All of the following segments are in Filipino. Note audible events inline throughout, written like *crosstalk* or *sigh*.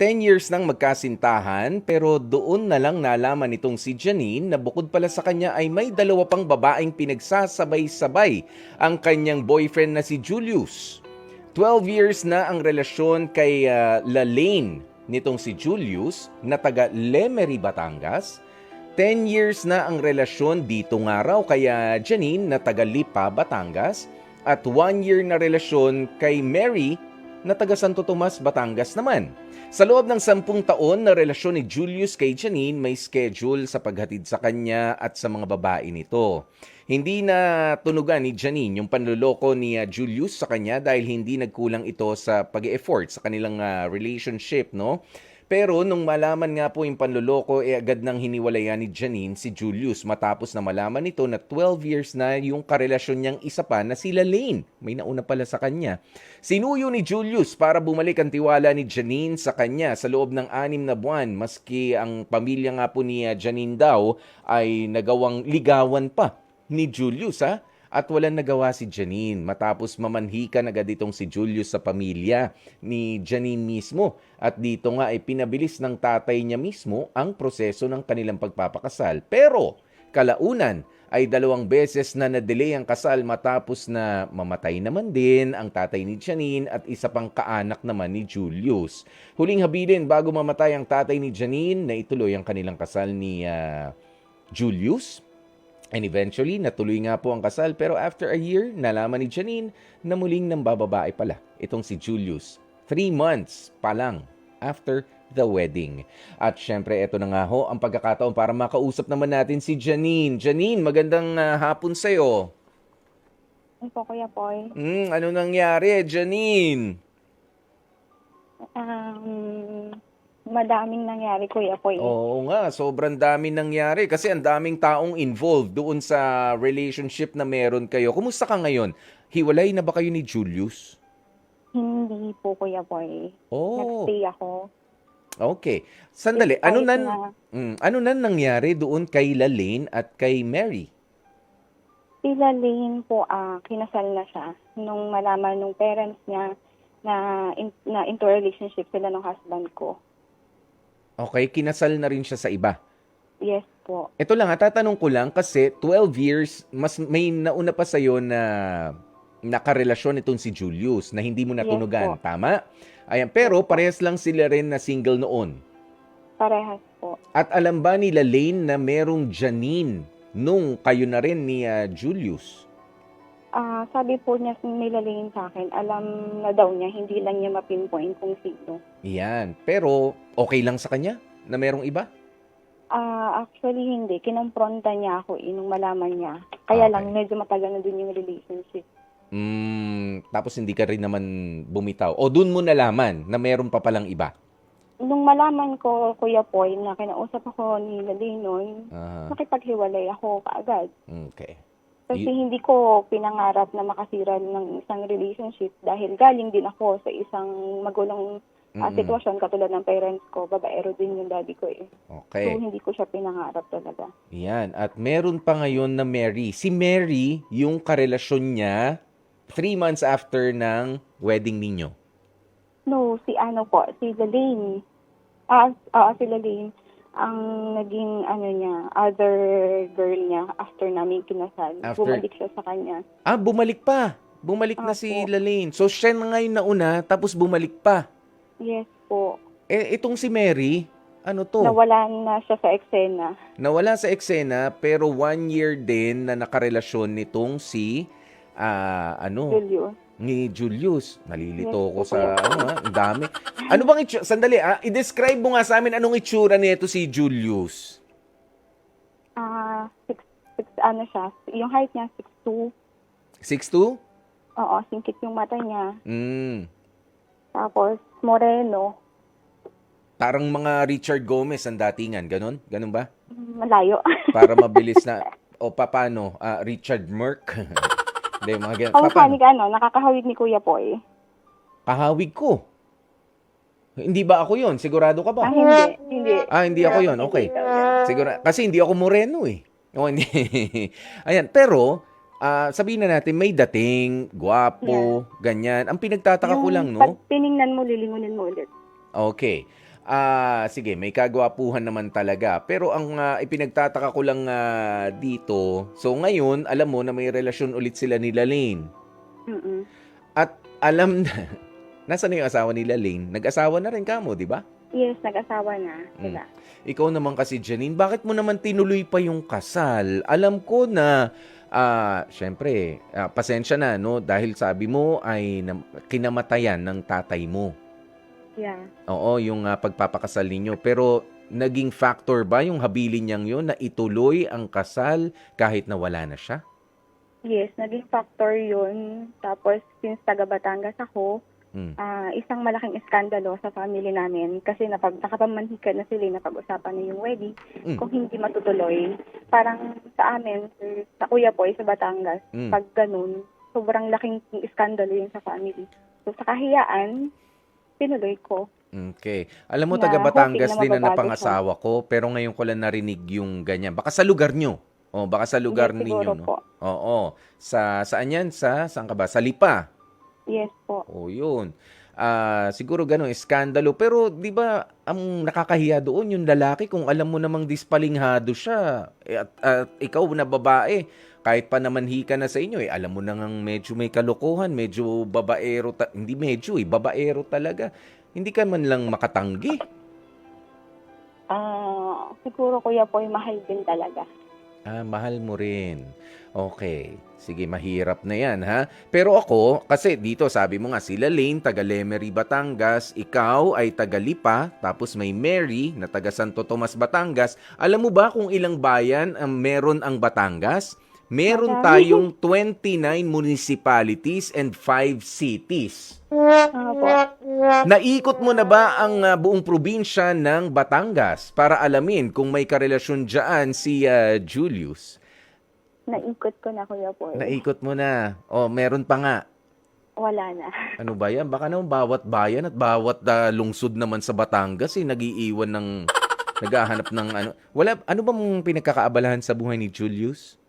10 years nang magkasintahan pero doon na lang nalaman nitong si Janine na bukod pala sa kanya ay may dalawa pang babaeng pinagsasabay-sabay ang kanyang boyfriend na si Julius. 12 years na ang relasyon kay ah, Lalaine nitong si Julius na taga Lemery, Batangas. 10 years na ang relasyon dito nga raw kaya Janine na taga Lipa, Batangas. At 1 year na relasyon kay Mary na taga Santo Tomas, Batangas naman. Sa loob ng sampung taon na relasyon ni Julius kay Janine, may schedule sa paghatid sa kanya at sa mga babae nito. Hindi na tunugan ni Janine yung panluloko ni ah, Julius sa kanya dahil hindi nagkulang ito sa pag-effort sa kanilang ah, relationship, no? Pero nung malaman nga po yung panluloko, eh agad nang hiniwalayan ni Janine si Julius matapos na malaman nito na 12 years na yung karelasyon niyang isa pa na sila Lane. May nauna pala sa kanya. Sinuyo ni Julius para bumalik ang tiwala ni Janine sa kanya sa loob ng anim na buwan maski ang pamilya nga po ni ah, Janine daw ay nagawang ligawan pa ni Julius ha at walang nagawa si Janine matapos mamanhikan agad itong si Julius sa pamilya ni Janine mismo at dito nga ay pinabilis ng tatay niya mismo ang proseso ng kanilang pagpapakasal. Pero kalaunan ay dalawang beses na na-delay ang kasal matapos na mamatay naman din ang tatay ni Janine at isa pang kaanak naman ni Julius. Huling habilin bago mamatay ang tatay ni Janine na ituloy ang kanilang kasal ni ah, Julius And eventually, natuloy nga po ang kasal pero after a year, nalaman ni Janine na muling nang bababae pala itong si Julius. Three months pa lang after the wedding. At syempre, eto na nga ho ang pagkakataon para makausap naman natin si Janine. Janine, magandang ah, hapon sa'yo. Ano po, Kuya Poy? Hmm, ano nangyari, Janine? Um, madaming nangyari, Kuya Poy. Oo nga, sobrang dami nangyari kasi ang daming taong involved doon sa relationship na meron kayo. Kumusta ka ngayon? Hiwalay na ba kayo ni Julius? Hindi po, Kuya Poy. Oh. Nagstay ako. Okay. Sandali, Kahit ano nan na- mm, ano nan nangyari doon kay Lalaine at kay Mary? Sila Lane po, ah, kinasal na siya nung malaman nung parents niya na, in, na into relationship sila ng husband ko. Okay, kinasal na rin siya sa iba. Yes po. Ito lang, ha, tatanong ko lang kasi 12 years, mas may nauna pa sa'yo na nakarelasyon itong si Julius na hindi mo natunugan. Yes Tama? Ayan, pero parehas lang sila rin na single noon. Parehas po. At alam ba ni Lalaine na merong Janine nung kayo na rin ni ah, Julius? Ah, sabi po niya nila Lane sa akin, alam na daw niya, hindi lang niya mapinpoint kung sino. Yan. Pero okay lang sa kanya na merong iba? Ah, actually hindi. Kinompronta niya ako eh, nung malaman niya. Kaya Okay. lang medyo matagal na dun yung relationship. Mm, tapos hindi ka rin naman bumitaw. O dun mo nalaman na meron pa palang iba. Nung malaman ko, Kuya Poy, na kinausap ako ni Lalaine noon, Aha. nakipaghiwalay ako kaagad. Okay. Kasi Y- hindi ko pinangarap na makasira ng isang relationship dahil galing din ako sa isang magulong ah, Mm-mm. sitwasyon katulad ng parents ko. Babaero din yung daddy ko eh. So, Okay. hindi ko siya pinangarap talaga. Yan. At meron pa ngayon na Mary. Si Mary, yung karelasyon niya, three months after ng wedding ninyo. No, si ano po, si Lalaine. Ah, ah, si Lalaine, ang naging ano niya, other girl niya after namin kinasal. After- Bumalik siya sa kanya. Ah, bumalik pa. Bumalik na si. Lalaine. So, siya na ngayon nauna, tapos bumalik pa. Yes po. Eh, itong si Mary, ano to? Nawala na siya sa eksena. Nawala sa eksena, pero one year din na nakarelasyon nitong si, ah, ano, Julio. Ni Julius. Nalilito ko sa, ano ha, ang dami. Ano bang itsura? Sandali, ah, i-describe mo nga sa amin anong itsura nito si Julius. Ah, six, six, ano siya, yung height niya, 6'2". 6'2"? Oo, singkit yung mata niya. Mm. Tapos, moreno. Parang mga Richard Gomez ang datingan, ganun? Ganun ba? Malayo. Para mabilis na, *laughs* o papano, ah, Richard Merck. *laughs* Hindi, mga ganun. Ang ka, ano, nakakahawig ni Kuya Poy. Kahawig ko. Hindi ba ako yon? Sigurado ka ba? Ah, hindi. Hindi. Ah, hindi ako yon. Okay. Siguro kasi hindi ako moreno eh. O hindi. *laughs* Ayan, pero ah, sabihin na natin may dating, gwapo, ganyan. Ang pinagtataka ko Yung lang, no? Pag tiningnan mo, lilingunin mo ulit. Okay. Ah, sige, may kagwapuhan naman talaga. Pero ang ah, ipinagtataka ko lang ah, dito, so ngayon, alam mo na may relasyon ulit sila ni Lane. Mm-mm. At alam na, *laughs* nasa na yung asawa ni Lane? Nag-asawa na rin kamo, di ba? Yes, nag-asawa na sila. Ikaw naman kasi, Janine, bakit mo naman tinuloy pa yung kasal? Alam ko na, ah, syempre, ah, pasensya na, no? Dahil sabi mo ay nam- kinamatayan ng tatay mo. Yeah. Oo, yung ah, pagpapakasal ninyo. Pero naging factor ba yung habilin niyang yun na ituloy ang kasal kahit na wala na siya? Yes, naging factor yun. Tapos, since taga Batangas ako, Hmm. ah, isang malaking iskandalo sa family namin kasi napag, nakapamanhikan na sila, napag-usapan na yung wedding. Mm. Kung hindi matutuloy, parang sa amin, sa kuya po, sa Batangas, Mm. pag ganun, sobrang laking iskandalo yun sa family. So, sa kahiyaan, tinuloy ko. Okay. Alam mo, Na taga Batangas hoping din na napangasawa ko, pero ngayon ko lang narinig yung ganyan. Baka sa lugar nyo. O, baka sa lugar yes, ninyo, siguro no? po. Oo. Sa, saan yan? Sa, saan ka ba? Sa Lipa. Yes po. O, yun. Ah, siguro ganun, iskandalo. Pero, di ba, ang nakakahiya doon, yung lalaki, kung alam mo namang dispalinghado siya, eh, at, at ikaw na babae, kahit pa naman hika na sa inyo, eh, alam mo na ngang medyo may kalokohan, medyo babaero, ta- hindi medyo eh, babaero talaga. Hindi ka man lang makatanggi. Ah, siguro kuya po, mahal din talaga. Ah, mahal mo rin. Okay. Sige, mahirap na yan, ha? Pero ako, kasi dito sabi mo nga, sila Lane, taga Lemery, Batangas. Ikaw ay taga Lipa. Tapos may Mary, na taga Santo Tomas, Batangas. Alam mo ba kung ilang bayan ang meron ang Batangas? Meron tayong 29 municipalities and 5 cities. Naikot mo na ba ang ah, buong probinsya ng Batangas para alamin kung may karelasyon dyan si ah, Julius? Naikot ko na kuya po. Naikot mo na. O, meron pa nga. Wala na. *laughs* Ano ba yan? Baka naman bawat bayan at bawat ah, lungsod naman sa Batangas eh, nagiiwan ng, naghahanap ng ano. Wala, ano bang pinagkakaabalahan sa buhay ni Julius?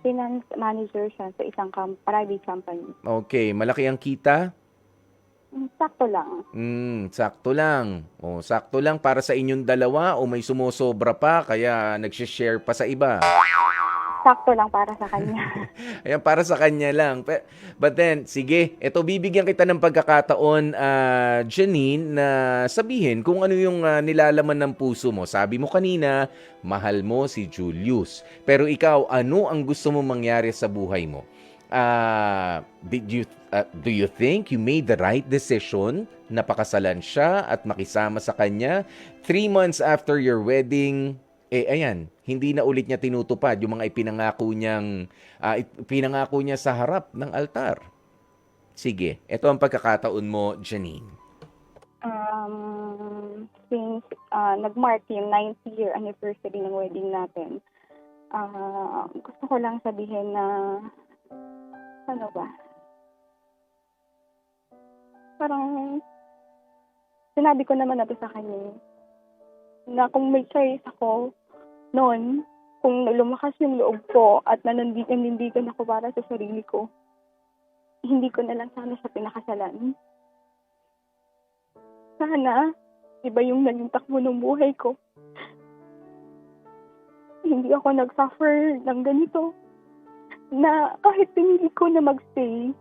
Finance manager siya sa isang com- private company. Okay, malaki ang kita? Mm, Sakto lang. Hmm, sakto lang. O, sakto lang para sa inyong dalawa o may sumusobra pa kaya nagsishare pa sa iba. Sakto lang para sa kanya. *laughs* Ayan, para sa kanya lang. But then, sige, eto bibigyan kita ng pagkakataon, ah, Janine, na sabihin kung ano yung ah, nilalaman ng puso mo. Sabi mo kanina, mahal mo si Julius. Pero ikaw, ano ang gusto mo mangyari sa buhay mo? Ah, did you ah, do you think you made the right decision na pakasalan siya at makisama sa kanya? Three months after your wedding, eh ayan, hindi na ulit niya tinutupad yung mga ipinangako niyang ah, ipinangako niya sa harap ng altar. Sige, ito ang pagkakataon mo, Janine. um, since ah, nag-mark yung 9th year anniversary ng wedding natin, ah, gusto ko lang sabihin na, ano ba, parang, sinabi ko naman na sa kanya, eh, na kung may choice ako, noon, kung lumakas yung loob ko at nanandigan ako para sa sarili ko, hindi ko na lang sana siya pinakasalan sana, iba yung naging takbo ng buhay ko. Hindi ako nag-suffer ng ganito. Na kahit pinili ko na magstay,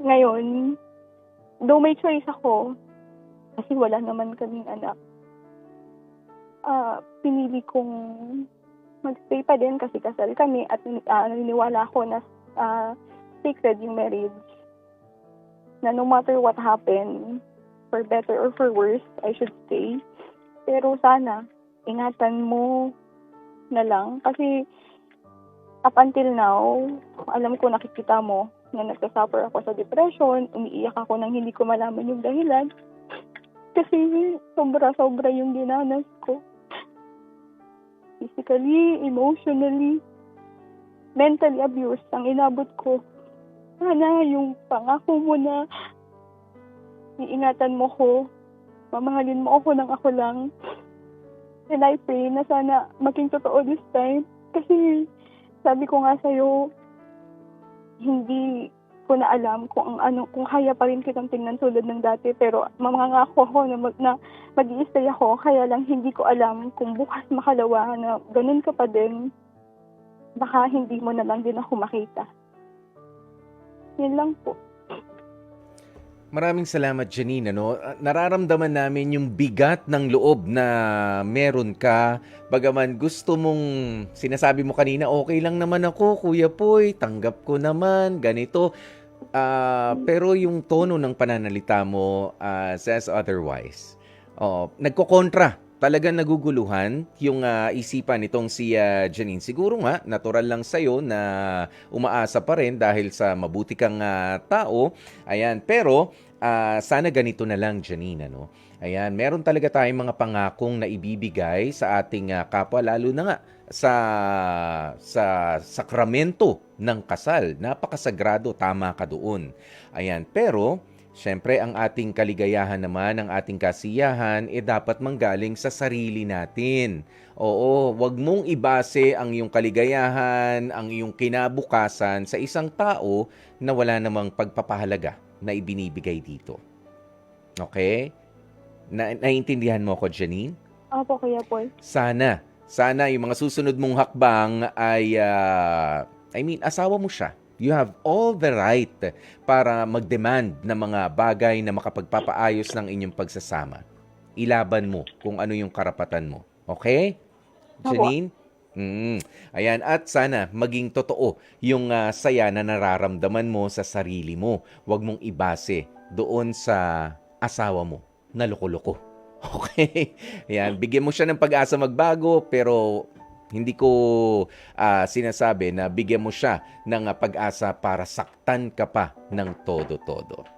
ngayon, though may choice ako, kasi wala naman kaming anak, ah pinili kong magstay pa din kasi kasal kami at ah, naniniwala ako na ah, sacred yung marriage. Na no matter what happened, for better or for worse, I should say. Pero sana, ingatan mo na lang. Kasi, up until now, alam ko nakikita mo na nagsasuffer ako sa depression, umiiyak ako nang hindi ko malaman yung dahilan. Kasi, sobra-sobra yung dinanas. Physically, emotionally, mentally abused ang inabot ko. Sana yung pangako mo na iingatan mo ko, mamahalin mo ako ng ako lang. And I pray na sana maging totoo this time. Kasi sabi ko nga sa'yo, hindi ko na alam kung ano kung kaya pa rin kitang tingnan tulad ng dati pero mamangako ako na, mag, na mag stay ako kaya lang hindi ko alam kung bukas makalawa na ganun ka pa din baka hindi mo na lang din ako makita. Yun lang po Maraming salamat, Janine. Ano? Nararamdaman namin yung bigat ng loob na meron ka. Bagaman gusto mong, sinasabi mo kanina, okay lang naman ako, Kuya Poy, tanggap ko naman, ganito. Ah, pero yung tono ng pananalita mo ah, says otherwise. Oh, nagkokontra. Talagang naguguluhan yung ah, isipan nitong si ah, Janine. Siguro nga, natural lang sa'yo na umaasa pa rin dahil sa mabuti kang ah, tao. Ayan, pero ah, sana ganito na lang, Janine, ano? Ayan, meron talaga tayong mga pangakong na ibibigay sa ating ah, kapwa, lalo na nga sa sa sakramento ng kasal. Napakasagrado, tama ka doon. Ayan, pero Siyempre, ang ating kaligayahan naman, ang ating kasiyahan, eh dapat manggaling sa sarili natin. Oo, wag mong ibase ang iyong kaligayahan, ang iyong kinabukasan sa isang tao na wala namang pagpapahalaga na ibinibigay dito. Okay? Na naiintindihan mo ko, Janine? Opo, Kuya Paul. Sana, sana yung mga susunod mong hakbang ay, ah, I mean, asawa mo siya. You have all the right para mag-demand ng mga bagay na makapagpapaayos ng inyong pagsasama. Ilaban mo kung ano yung karapatan mo. Okay? Janine? Mm. Ayan, at sana maging totoo yung ah, saya na nararamdaman mo sa sarili mo. Huwag mong ibase doon sa asawa mo na loko-loko. *laughs* Okay? Ayan, bigyan mo siya ng pag-asa magbago pero hindi ko ah, sinasabi na bigyan mo siya ng ah, pag-asa para saktan ka pa ng todo-todo.